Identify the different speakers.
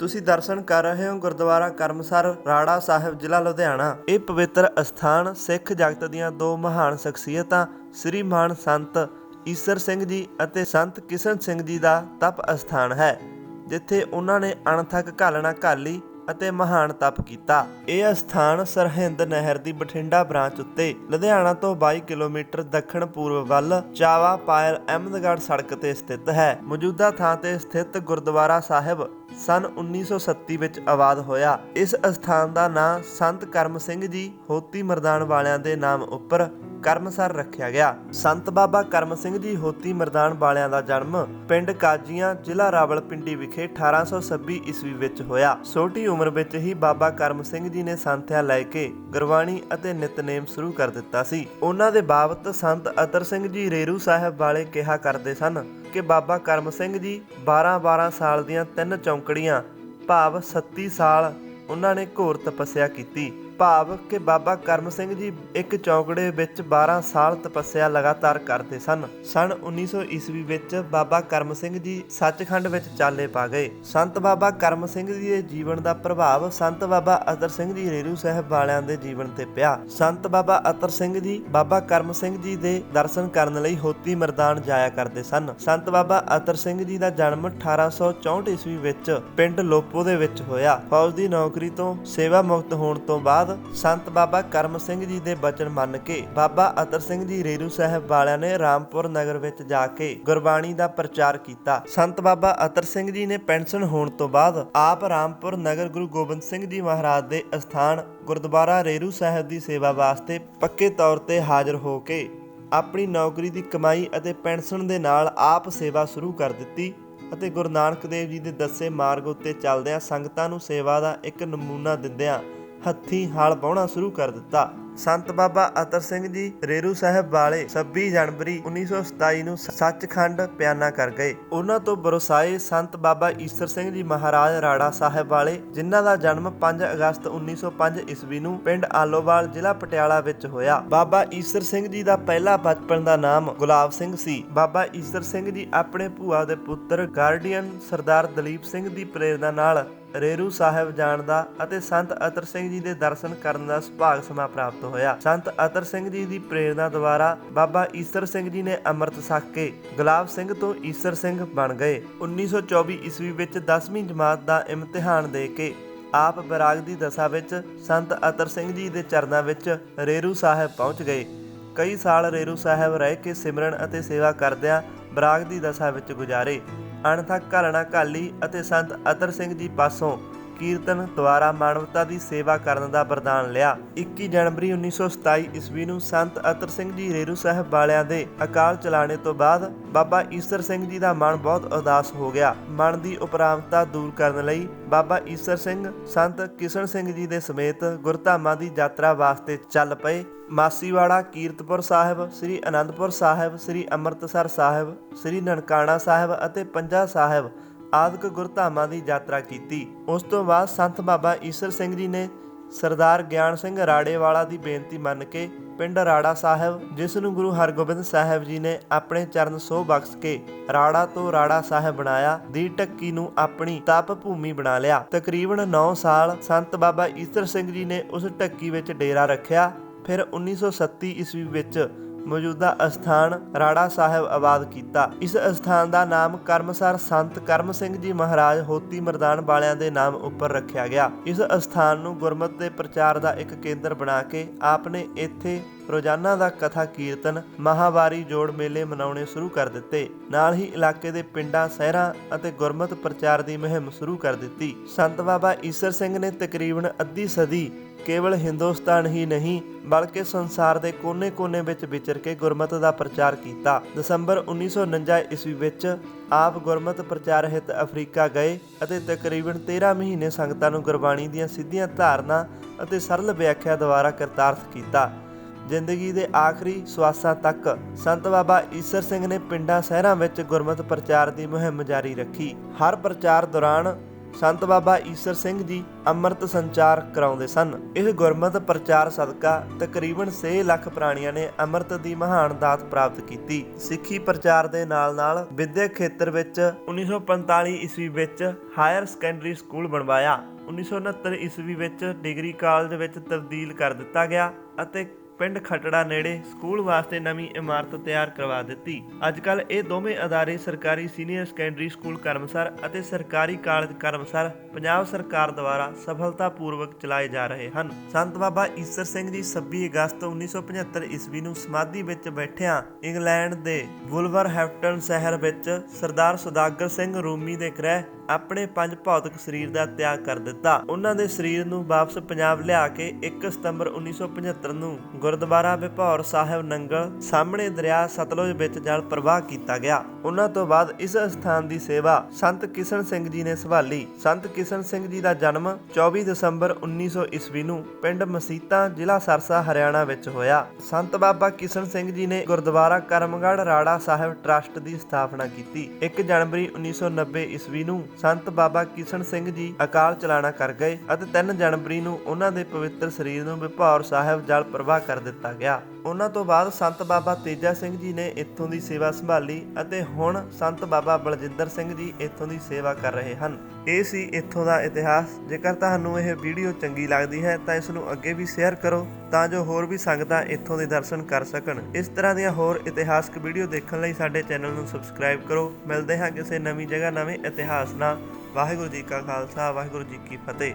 Speaker 1: ਤੁਸੀਂ ਦਰਸ਼ਨ ਕਰ ਰਹੇ ਹੋ ਗੁਰਦੁਆਰਾ ਕਰਮਸਰ, ਰਾੜਾ ਸਾਹਿਬ, ਜ਼ਿਲ੍ਹਾ ਲੁਧਿਆਣਾ। ਇਹ ਪਵਿੱਤਰ ਅਸਥਾਨ ਸਿੱਖ ਜਗਤ ਦੀਆਂ ਦੋ ਮਹਾਨ ਸ਼ਖਸੀਅਤਾਂ, ਸ੍ਰੀ ਮਾਨ ਸੰਤ ਈਸਰ ਸਿੰਘ ਜੀ ਅਤੇ ਸੰਤ ਕਿਸ਼ਨ ਸਿੰਘ ਜੀ ਦਾ ਤਪ ਅਸਥਾਨ ਹੈ, ਜਿੱਥੇ ਉਹਨਾਂ ਨੇ ਅਣਥੱਕ ਘਾਲਣਾ ਘਾਲੀ ਅਤੇ ਮਹਾਨ ਤਪ ਕੀਤਾ। ਇਹ ਅਸਥਾਨ ਸਰਹਿੰਦ ਨਹਿਰ ਦੀ ਬਠਿੰਡਾ ਬ੍ਰਾਂਚ ਉੱਤੇ, ਲੁਧਿਆਣਾ ਤੋਂ 22 ਕਿਲੋਮੀਟਰ ਦੱਖਣ ਪੂਰਬ ਵੱਲ ਚਾਵਾ ਪਾਇਲ ਅਹਿਮਦਗੜ੍ਹ ਸੜਕ ਤੇ ਸਥਿਤ ਹੈ। ਮੌਜੂਦਾ ਥਾਂ ਤੇ ਸਥਿਤ ਗੁਰਦੁਆਰਾ ਸਾਹਿਬ ਸਨ 1937 ਵਿੱਚ ਆਬਾਦ ਹੋਇਆ। ਇਸ ਅਸਥਾਨ ਦਾ ਨਾਂ ਸੰਤ ਕਰਮ ਸਿੰਘ ਜੀ ਹੋਤੀ ਮਰਦਾਨ ਵਾਲਿਆਂ ਦੇ ਨਾਮ ਉੱਪਰ ਕਰਮਸਰ ਰੱਖਿਆ ਗਿਆ। ਸੰਤ ਬਾਬਾ ਕਰਮ ਸਿੰਘ ਜੀ ਹੋਤੀ ਮਰਦਾਨ ਵਾਲਿਆਂ ਦਾ ਜਨਮ ਪਿੰਡ ਕਾਜੀਆਂ, ਜ਼ਿਲ੍ਹਾ ਰਾਵਲਪਿੰਡੀ ਵਿਖੇ 1826 ਈਸਵੀ ਵਿੱਚ ਹੋਇਆ। ਛੋਟੀ ਉਮਰ ਵਿੱਚ ਹੀ ਬਾਬਾ ਕਰਮ ਸਿੰਘ ਜੀ ਨੇ ਸੰਥਿਆ ਲੈ ਕੇ ਗੁਰਬਾਣੀ ਅਤੇ ਨਿਤਨੇਮ ਸ਼ੁਰੂ ਕਰ ਦਿੱਤਾ ਸੀ। ਉਹਨਾਂ ਦੇ ਬਾਬਤ ਸੰਤ ਅਤਰ ਸਿੰਘ ਜੀ ਰੇਰੂ ਸਾਹਿਬ ਵਾਲੇ ਕਿਹਾ ਕਰਦੇ ਸਨ ਕਿ ਬਾਬਾ ਕਰਮ ਸਿੰਘ ਜੀ 12-12 ਸਾਲ ਦੀਆਂ ਤਿੰਨ ਚੌਂਕੜੀਆਂ, ਭਾਵ 37 ਸਾਲ ਉਹਨਾਂ ਨੇ ਘੋਰ ਤਪੱਸਿਆ ਕੀਤੀ। ਭਾਵ ਕਿ ਬਾਬਾ ਕਰਮ ਸਿੰਘ ਜੀ ਇੱਕ ਚੌਂਕੜੇ ਵਿੱਚ 12 ਸਾਲ ਤਪੱਸਿਆ ਲਗਾਤਾਰ ਕਰਦੇ ਸਨ। ਸਨ 1900 ਈਸਵੀ ਵਿੱਚ ਬਾਬਾ ਕਰਮ ਸਿੰਘ ਜੀ ਸੱਚਖੰਡ ਵਿੱਚ ਚਾਲੇ ਪਾ ਗਏ। ਸੰਤ ਬਾਬਾ ਕਰਮ ਸਿੰਘ ਜੀ ਦੇ ਜੀਵਨ ਦਾ ਪ੍ਰਭਾਵ ਸੰਤ ਬਾਬਾ ਅਤਰ ਸਿੰਘ ਜੀ ਰੇਰੂ ਸਾਹਿਬ ਵਾਲਿਆਂ ਦੇ ਜੀਵਨ ਤੇ ਪਿਆ। ਸੰਤ ਬਾਬਾ ਅਤਰ ਸਿੰਘ ਜੀ ਬਾਬਾ ਕਰਮ ਸਿੰਘ ਜੀ ਦੇ ਦਰਸ਼ਨ ਕਰਨ ਲਈ ਹੋਤੀ ਮਰਦਾਨ ਜਾਇਆ ਕਰਦੇ ਸਨ। ਸੰਤ ਬਾਬਾ ਅਤਰ ਸਿੰਘ ਜੀ ਦਾ ਜਨਮ 1864 ਈਸਵੀ ਵਿੱਚ ਪਿੰਡ ਲੋਪੋ ਦੇ ਵਿੱਚ ਹੋਇਆ। ਫੌਜ ਦੀ ਨੌਕਰੀ ਤੋਂ ਸੇਵਾ ਮੁਕਤ ਹੋਣ ਤੋਂ ਬਾਅਦ ਸੰਤ ਬਾਬਾ ਕਰਮ ਸਿੰਘ ਜੀ ਦੇ ਬਚਨ ਮੰਨ ਕੇ, ਬਾਬਾ ਅਤਰ ਸਿੰਘ ਜੀ ਰੇਰੂ ਸਾਹਿਬ ਵਾਲਿਆਂ ਨੇ ਰਾਮਪੁਰ ਨਗਰ ਵਿੱਚ ਜਾ ਕੇ ਗੁਰਬਾਣੀ ਦਾ ਪ੍ਰਚਾਰ ਕੀਤਾ। ਸੰਤ ਬਾਬਾ ਅਤਰ ਸਿੰਘ ਜੀ ਨੇ ਪੈਨਸ਼ਨ ਹੋਣ ਤੋਂ ਬਾਅਦ ਆਪ ਰਾਮਪੁਰ ਨਗਰ ਗੁਰੂ ਗੋਬਿੰਦ ਸਿੰਘ ਜੀ ਮਹਾਰਾਜ ਦੇ ਅਸਥਾਨ ਗੁਰਦੁਆਰਾ ਰੇਰੂ ਸਾਹਿਬ ਦੀ ਸੇਵਾ ਵਾਸਤੇ ਪੱਕੇ ਤੌਰ ਤੇ ਹਾਜ਼ਰ ਹੋ ਕੇ ਆਪਣੀ ਨੌਕਰੀ ਦੀ ਕਮਾਈ ਅਤੇ ਪੈਨਸ਼ਨ ਦੇ ਨਾਲ ਆਪ ਸੇਵਾ ਸ਼ੁਰੂ ਕਰ ਦਿੱਤੀ ਅਤੇ ਗੁਰੂ ਨਾਨਕ ਦੇਵ ਜੀ ਦੇ ਦੱਸੇ ਮਾਰਗ ਉੱਤੇ ਚੱਲਦਿਆਂ ਸੰਗਤਾਂ ਨੂੰ ਸੇਵਾ ਦਾ ਇੱਕ ਨਮੂਨਾ ਦਿੰਦਿਆਂ ਹੱਥੀਂ ਹਲ ਵਾਹੁਣਾ ਸ਼ੁਰੂ ਕਰ ਦਿੱਤਾ। ਸੰਤ ਬਾਬਾ ਅਤਰ ਸਿੰਘ ਜੀ ਰੇਰੂ ਸਾਹਿਬ ਵਾਲੇ 26 ਜਨਵਰੀ 1927 ਨੂੰ ਸੱਚਖੰਡ ਪਿਆਨਾ ਕਰ ਗਏ। ਉਹਨਾਂ ਤੋਂ ਬਰਸਾਏ ਸੰਤ ਬਾਬਾ ਈਸਰ ਸਿੰਘ ਜੀ ਮਹਾਰਾਜ ਰਾੜਾ ਸਾਹਿਬ ਵਾਲੇ, ਜਿਨ੍ਹਾਂ ਦਾ ਜਨਮ 5 ਅਗਸਤ 1905 ਈਸਵੀ ਨੂੰ ਪਿੰਡ ਆਲੋਵਾਲ ਜ਼ਿਲ੍ਹਾ ਪਟਿਆਲਾ ਵਿੱਚ ਹੋਇਆ। ਬਾਬਾ ਈਸਰ ਸਿੰਘ ਜੀ ਦਾ ਪਹਿਲਾ ਬਚਪਨ ਦਾ ਨਾਮ ਗੁਲਾਬ ਸਿੰਘ ਸੀ। ਬਾਬਾ ਈਸਰ ਸਿੰਘ ਜੀ ਆਪਣੇ ਭੂਆ ਦੇ ਪੁੱਤਰ ਗਾਰਡੀਅਨ ਸਰਦਾਰ ਦਲੀਪ ਸਿੰਘ ਦੀ ਪ੍ਰੇਰਣਾ ਨਾਲ ਰੇਰੂ ਸਾਹਿਬ ਜਾਣ ਦਾ ਅਤੇ ਸੰਤ ਅਤਰ ਸਿੰਘ ਜੀ ਦੇ ਦਰਸ਼ਨ ਕਰਨ ਦਾ ਸੁਭਾਗ ਸਮਾਂ ਪ੍ਰਾਪਤ ਹੋਇਆ। ਸੰਤ ਅਤਰ ਸਿੰਘ ਜੀ ਦੀ ਪ੍ਰੇਰਣਾ ਦੁਆਰਾ ਬਾਬਾ ਈਸਰ ਸਿੰਘ ਜੀ ਨੇ ਅੰਮ੍ਰਿਤ ਛਕ ਕੇ ਗੁਲਾਬ ਸਿੰਘ ਤੋਂ ਈਸਰ ਸਿੰਘ ਬਣ ਗਏ। 1924 ਈਸਵੀ ਵਿੱਚ 10ਵੀਂ ਜਮਾਤ ਦਾ ਇਮਤਿਹਾਨ ਦੇ ਕੇ ਆਪ ਬਰਾਗ ਦੀ ਦਸ਼ਾ ਵਿੱਚ ਸੰਤ ਅਤਰ ਸਿੰਘ ਜੀ ਦੇ ਚਰਨਾਂ ਵਿੱਚ ਰੇਰੂ ਸਾਹਿਬ ਪਹੁੰਚ ਗਏ। ਕਈ ਸਾਲ ਰੇਰੂ ਸਾਹਿਬ ਰਹਿ ਕੇ ਸਿਮਰਨ ਅਤੇ ਸੇਵਾ ਕਰਦਿਆਂ ਬਰਾਗ ਦੀ ਦਸ਼ਾ ਵਿੱਚ ਗੁਜ਼ਾਰੇ। ਅਣਥੱਕ ਘਾਲਣਾ ਕਾਲੀ ਅਤੇ ਸੰਤ ਅਤਰ ਸਿੰਘ ਜੀ ਪਾਸੋਂ ਕੀਰਤਨ ਦੁਆਰਾ ਮਾਨਵਤਾ ਦੀ ਸੇਵਾ ਕਰਨ ਦਾ ਵਰਦਾਨ ਲਿਆ। 21 ਜਨਵਰੀ 1927 ਈਸਵੀ ਨੂੰ ਸੰਤ ਅਤਰ ਸਿੰਘ ਜੀ ਰੇਰੂ ਸਾਹਿਬ ਵਾਲਿਆਂ ਦੇ ਅਕਾਲ ਚਲਾਣੇ ਤੋਂ ਬਾਅਦ ਬਾਬਾ ਈਸਰ ਸਿੰਘ ਜੀ ਦਾ ਮਨ ਬਹੁਤ ਉਦਾਸ ਹੋ ਗਿਆ। ਮਨ ਦੀ ਉਪਰਾਮਤਾ ਦੂਰ ਕਰਨ ਲਈ ਬਾਬਾ ਈਸਰ ਸਿੰਘ, ਸੰਤ ਕਿਸ਼ਨ ਸਿੰਘ ਜੀ ਦੇ ਸਮੇਤ ਗੁਰਧਾਮਾਂ ਦੀ ਯਾਤਰਾ ਵਾਸਤੇ ਚੱਲ ਪਏ। ਮਾਸੀਵਾੜਾ ਕੀਰਤਪੁਰ ਸਾਹਿਬ, ਸ੍ਰੀ ਅਨੰਦਪੁਰ ਸਾਹਿਬ, ਸ੍ਰੀ ਅੰਮ੍ਰਿਤਸਰ ਸਾਹਿਬ, ਸ੍ਰੀ ਨਨਕਾਣਾ ਸਾਹਿਬ ਅਤੇ ਪੰਜਾ ਸਾਹਿਬ ਆਦਿਕ ਗੁਰਧਾਮਾਂ ਦੀ ਯਾਤਰਾ ਕੀਤੀ। ਉਸ ਤੋਂ ਬਾਅਦ ਸੰਤ ਬਾਬਾ ਈਸਰ ਸਿੰਘ ਜੀ ਨੇ ਸਰਦਾਰ ਗਿਆਨ ਸਿੰਘ ਰਾੜੇਵਾਲਾ ਦੀ ਬੇਨਤੀ ਮੰਨ ਕੇ ਪਿੰਡ ਰਾੜਾ ਸਾਹਿਬ, ਜਿਸ ਨੂੰ ਗੁਰੂ ਹਰਗੋਬਿੰਦ ਸਾਹਿਬ ਜੀ ਨੇ ਆਪਣੇ ਚਰਨ ਸੋਹ ਬਖਸ਼ ਕੇ ਰਾੜਾ ਤੋਂ ਰਾੜਾ ਸਾਹਿਬ ਬਣਾਇਆ, ਦੀ ਟੱਕੀ ਨੂੰ ਆਪਣੀ ਤਪ ਭੂਮੀ ਬਣਾ ਲਿਆ। ਤਕਰੀਬਨ 9 ਸਾਲ ਸੰਤ ਬਾਬਾ ਈਸਰ ਸਿੰਘ ਜੀ ਨੇ ਉਸ ਟੱਕੀ ਵਿੱਚ ਡੇਰਾ ਰੱਖਿਆ। ਫਿਰ 1937 ਈਸਵੀ ਵਿੱਚ ਮੌਜੂਦਾ ਅਸਥਾਨ ਰਾੜਾ ਸਾਹਿਬ ਆਬਾਦ ਕੀਤਾ। ਇਸ ਅਸਥਾਨ ਦਾ ਨਾਮ ਕਰਮਸਰ ਸੰਤ ਕਰਮ ਸਿੰਘ ਜੀ ਮਹਾਰਾਜ ਹੋਤੀ ਮਰਦਾਨ ਵਾਲਿਆਂ ਦੇ ਨਾਮ ਉੱਪਰ ਰੱਖਿਆ ਗਿਆ। ਇਸ ਅਸਥਾਨ ਨੂੰ ਗੁਰਮਤ ਦੇ ਪ੍ਰਚਾਰ ਦਾ ਇੱਕ ਕੇਂਦਰ ਬਣਾ ਕੇ ਆਪ ਨੇ ਇੱਥੇ ਰੋਜ਼ਾਨਾ ਦਾ ਕਥਾ ਕੀਰਤਨ, ਮਹਾਵਾਰੀ ਜੋੜ ਮੇਲੇ ਮਨਾਉਣੇ ਸ਼ੁਰੂ ਕਰ ਦਿੱਤੇ। ਨਾਲ ਹੀ ਇਲਾਕੇ ਦੇ ਪਿੰਡਾਂ, ਸ਼ਹਿਰਾਂ ਅਤੇ ਗੁਰਮਤ ਪ੍ਰਚਾਰ ਦੀ ਮੁਹਿੰਮ ਸ਼ੁਰੂ ਕਰ ਦਿੱਤੀ। ਸੰਤ ਬਾਬਾ ਈਸਰ ਸਿੰਘ ਨੇ ਤਕਰੀਬਨ ਅੱਧੀ ਸਦੀ ਕੇਵਲ ਹਿੰਦੁਸਤਾਨ ਹੀ ਨਹੀਂ, ਬਲਕਿ ਸੰਸਾਰ ਦੇ ਕੋਨੇ-ਕੋਨੇ ਵਿੱਚ ਵਿਚਰ ਕੇ ਗੁਰਮਤ ਦਾ ਪ੍ਰਚਾਰ ਕੀਤਾ। ਦਸੰਬਰ 1949 ਈਸਵੀ ਵਿੱਚ ਆਪ ਗੁਰਮਤ ਪ੍ਰਚਾਰ ਹਿਤ ਅਫਰੀਕਾ ਗਏ ਅਤੇ ਤਕਰੀਬਨ 13 ਮਹੀਨੇ ਸੰਗਤਾਂ ਨੂੰ ਗੁਰਬਾਣੀ ਦੀਆਂ ਸਿੱਧੀਆਂ ਧਾਰਨਾ ਅਤੇ ਸਰਲ ਵਿਆਖਿਆ ਦੁਆਰਾ ਕਰਤਾਰਥ ਕੀਤਾ। ਜ਼ਿੰਦਗੀ ਦੇ ਆਖਰੀ ਸਵਾਸਾਂ ਤੱਕ ਸੰਤ ਬਾਬਾ ਈਸਰ ਸਿੰਘ ਨੇ ਪਿੰਡਾਂ ਸ਼ਹਿਰਾਂ ਵਿੱਚ ਗੁਰਮਤ ਪ੍ਰਚਾਰ ਦੀ ਮੁਹਿੰਮ ਜਾਰੀ ਰੱਖੀ। ਹਰ ਪ੍ਰਚਾਰ ਦੌਰਾਨ ਸੰਤ ਬਾਬਾ ਈਸਰ ਸਿੰਘ ਜੀ ਅੰਮ੍ਰਿਤ ਸੰਚਾਰ ਕਰਾਉਂਦੇ ਸਨ। ਇਹ ਗੁਰਮਤ ਪ੍ਰਚਾਰ ਸਦਕਾ ਤਕਰੀਬਨ 6 ਲੱਖ ਪ੍ਰਾਣੀਆਂ ਨੇ ਅੰਮ੍ਰਿਤ ਦੀ ਮਹਾਨ ਦਾਤ ਪ੍ਰਾਪਤ ਕੀਤੀ। ਸਿੱਖੀ ਪ੍ਰਚਾਰ ਦੇ ਨਾਲ-ਨਾਲ ਵਿਦਿਅਕ ਖੇਤਰ ਵਿੱਚ 1945 ਈਸਵੀ ਵਿੱਚ ਹਾਇਰ ਸੈਕੰਡਰੀ ਸਕੂਲ ਬਣਵਾਇਆ। 1969 ਈਸਵੀ ਵਿੱਚ ਡਿਗਰੀ ਕਾਲਜ ਵਿੱਚ ਤਬਦੀਲ ਕਰ ਦਿੱਤਾ ਗਿਆ ਅਤੇ ਪਿੰਡ ਖਟੜਾ ਨੇੜੇ ਸਕੂਲ ਵਾਸਤੇ ਨਵੀਂ ਇਮਾਰਤ ਤਿਆਰ ਕਰਵਾ ਦਿੱਤੀ। ਅੱਜ ਕੱਲ ਇਹ ਦੋਵੇਂ ਅਦਾਰੇ ਸਰਕਾਰੀ ਸੀਨੀਅਰ ਸੈਕੰਡਰੀ ਸਕੂਲ ਕਰਮਸਰ ਅਤੇ ਸਰਕਾਰੀ ਕਾਲਜ ਕਰਮਸਰ ਪੰਜਾਬ ਸਰਕਾਰ ਦੁਆਰਾ ਸਫਲਤਾਪੂਰਵਕ ਚਲਾਏ ਜਾ ਰਹੇ ਹਨ। ਸੰਤ ਬਾਬਾ ਈਸਰ ਸਿੰਘ ਜੀ 26 ਅਗਸਤ 1975 ਈਸਵੀ ਨੂੰ ਸਮਾਧੀ ਵਿੱਚ ਬੈਠਿਆਂ ਇੰਗਲੈਂਡ ਦੇ ਵੁਲਵਰਹੈਂਪਟਨ ਸ਼ਹਿਰ ਵਿੱਚ ਸਰਦਾਰ ਸੁਦਾਗਰ ਸਿੰਘ ਰੂਮੀ ਦੇ ਗ੍ਰਹਿ ਆਪਣੇ ਪੰਜ ਭੌਤਿਕ ਸਰੀਰ ਦਾ ਤਿਆਗ ਕਰ ਦਿੱਤਾ। ਉਹਨਾਂ ਦੇ ਸਰੀਰ ਨੂੰ ਵਾਪਸ ਪੰਜਾਬ ਲਿਆ ਕੇ 1 ਸਤੰਬਰ 1975 ਨੂੰ ਗੁਰਦੁਆਰਾ ਵਿਭੌਰ ਸਾਹਿਬ ਨੰਗਲ ਸਾਹਮਣੇ ਦਰਿਆ ਸਤਲੁਜ ਵਿੱਚ ਜਲ ਪ੍ਰਵਾਹ ਕੀਤਾ ਗਿਆ। ਉਹਨਾਂ ਤੋਂ ਬਾਅਦ ਇਸ ਸਥਾਨ ਦੀ ਸੇਵਾ ਸੰਤ ਕਿਸ਼ਨ ਸਿੰਘ ਜੀ ਨੇ ਸੰਭਾਲੀ। ਸੰਤ ਕਿਸ਼ਨ ਸਿੰਘ ਜੀ ਦਾ ਜਨਮ 24 ਦਸੰਬਰ 1900 ਈਸਵੀ ਨੂੰ ਪਿੰਡ ਮਸੀਤਾ, ਜ਼ਿਲ੍ਹਾ ਸਰਸਾ, ਹਰਿਆਣਾ ਵਿੱਚ ਹੋਇਆ। ਸੰਤ ਬਾਬਾ ਕਿਸ਼ਨ ਸਿੰਘ ਜੀ ਨੇ ਗੁਰਦੁਆਰਾ ਕਰਮਗੜ੍ਹ ਰਾੜਾ ਸਾਹਿਬ ਟਰੱਸਟ ਦੀ ਸਥਾਪਨਾ ਕੀਤੀ। 1 ਜਨਵਰੀ 1990 ਈਸਵੀ ਨੂੰ ਸੰਤ ਬਾਬਾ ਕਿਸ਼ਨ ਸਿੰਘ ਜੀ ਅਕਾਲ ਚਲਾਣਾ ਕਰ ਗਏ ਅਤੇ 3 ਜਨਵਰੀ ਨੂੰ ਉਹਨਾਂ ਦੇ ਪਵਿੱਤਰ ਸਰੀਰ ਨੂੰ ਵਿਭੌਰ ਸਾਹਿਬ ਜਲ ਪ੍ਰਵਾਹ ਕਰ ਦਿੱਤਾ ਗਿਆ। ਉਹਨਾਂ ਤੋਂ ਬਾਅਦ ਸੰਤ ਬਾਬਾ ਤੇਜਾ ਸਿੰਘ ਜੀ ਨੇ ਇੱਥੋਂ ਦੀ ਸੇਵਾ ਸੰਭਾਲੀ ਅਤੇ ਹੁਣ ਸੰਤ ਬਾਬਾ ਬਲਜਿੰਦਰ ਸਿੰਘ ਜੀ ਇੱਥੋਂ ਦੀ ਸੇਵਾ ਕਰ ਰਹੇ ਹਨ। ਇਹ ਸੀ ਇੱਥੋਂ ਦਾ ਇਤਿਹਾਸ। ਜੇਕਰ ਤੁਹਾਨੂੰ ਇਹ ਵੀਡੀਓ ਚੰਗੀ ਲੱਗਦੀ ਹੈ ਤਾਂ ਇਸ ਨੂੰ ਅੱਗੇ ਵੀ ਸ਼ੇਅਰ ਕਰੋ ਤਾਂ ਜੋ ਹੋਰ ਵੀ ਸੰਗਤਾਂ ਇੱਥੋਂ ਦੇ ਦਰਸ਼ਨ ਕਰ ਸਕਣ। ਇਸ ਤਰ੍ਹਾਂ ਦੀਆਂ ਹੋਰ ਇਤਿਹਾਸਕ ਵੀਡੀਓ ਦੇਖਣ ਲਈ ਸਾਡੇ ਚੈਨਲ ਨੂੰ ਸਬਸਕ੍ਰਾਈਬ ਕਰੋ। ਮਿਲਦੇ ਹਾਂ ਕਿਸੇ ਨਵੀਂ ਜਗ੍ਹਾ ਨਵੇਂ ਇਤਿਹਾਸ ਨਾਲ। ਵਾਹਿਗੁਰੂ ਜੀ ਕਾ ਖਾਲਸਾ, ਵਾਹਿਗੁਰੂ ਜੀ ਕੀ ਫਤਿਹ।